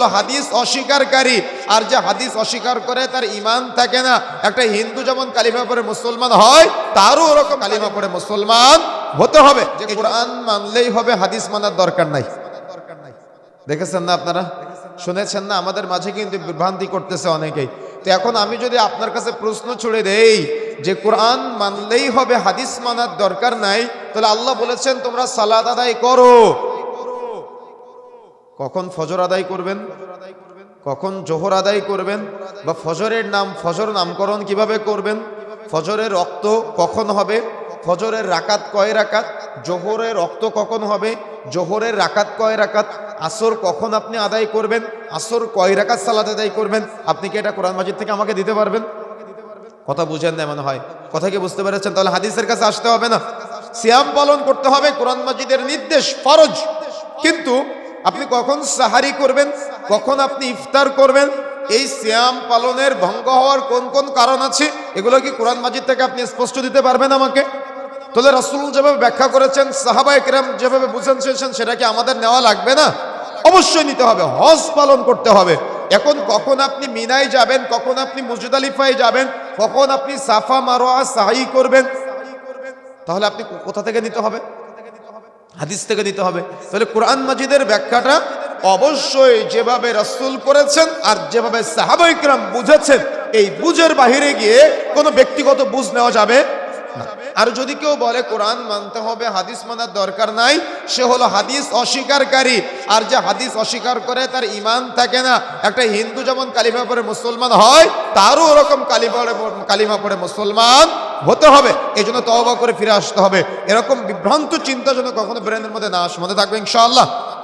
হাদিস অস্বীকারী। আর যে হাদিস অস্বীকার করে তার ইমান থাকে না একটা হিন্দু যেমন কালিমা পড়ে মুসলমান হয় তারও ওরকম কালিমা পড়ে মুসলমান হতে হবে। যে কোরআন মানলেই হবে হাদিস মানার দরকার নাই। দেখেছেন না আপনারা? শুনেছেন না? আমাদের মাঝে কিন্তু বিভ্রান্তি করতেছে অনেকেই। তো এখন আমি যদি আপনার কাছে প্রশ্ন ছুড়ে দেই যে কোরআন মানলেই হবে হাদিস মানার দরকার নাই তাহলে আল্লাহ বলেছেন তোমরা সালাদ আদায় করো। কখন ফজর আদায় করবেন? কখন জোহর আদায় করবেন? বা ফজরের নাম, ফজর নামকরণ কীভাবে করবেন? ফজরের রক্ত কখন হবে? ফজরের রাকাত কয় রাকাত? জোহরের রক্ত কখন হবে? জোহরের রাকাত কয় রাকাত? আসর কখন আপনি আদায় করবেন? আসর কয় রাকাত সালাত আদায় করবেন? আপনি কি এটা কোরআন মাজিদ থেকে আমাকে দিতে পারবেন? কথা বুঝেন না মনে হয়। কথা কি বুঝতে পেরেছেন? তাহলে হাদিসের কাছে আসতে হবে না। সিয়াম পালন করতে হবে কোরআন মাজিদের নির্দেশ, ফরজ। কিন্তু আপনি কখন সাহারি করবেন? কখন আপনি ইফতার করবেন? এই শ্যাম পালনের ভঙ্গ হওয়ার কোন কোন কারণ আছে? এগুলো কি কোরআন মাজিদ থেকে আপনি স্পষ্ট দিতে পারবেন আমাকে? তাহলে রাসূল যেভাবে ব্যাখ্যা করেছেন, সাহাবা একরাম যেভাবে বুঝেন চেয়েছেন সেটা কি আমাদের নেওয়া লাগবে না? অবশ্যই নিতে হবে, হজ পালন করতে হবে। এখন কখন আপনি মিনায় যাবেন, কখন আপনি মুজদালিফায় যাবেন, কখন আপনি সাফা মারোয়া সাহাই করবেন? তাহলে আপনি কোথা থেকে নিতে হবে? হাদিস থেকে দিতে হবে। তাহলে কোরআন মাজিদের ব্যাখ্যাটা অবশ্যই যেভাবে রাসূল করেছেন আর যেভাবে সাহাবাইকরাম বুঝেছেন, এই বুঝের বাহিরে গিয়ে কোনো ব্যক্তিগত বুঝ নেওয়া যাবে আর যদি কেউ বলে কোরআন মানতে হবে, হাদিস মানার দরকার নাই, সে হলো হাদিস অস্বীকারী। আর যে হাদিস অস্বীকার করে তার ইমান থাকে না, একটা হিন্দু যেমন কালিমা পড়ে মুসলমান হয়, তারও ওরকম কালিমা পড়ে কালিমা পড়ে মুসলমান হতে হবে। এই জন্য তওবা করে ফিরে আসতে হবে। এরকম বিভ্রান্ত চিন্তা যেন কখনো ব্রেনের মধ্যে না আসে। মধ্যে থাকবে ইনশাআল্লাহ।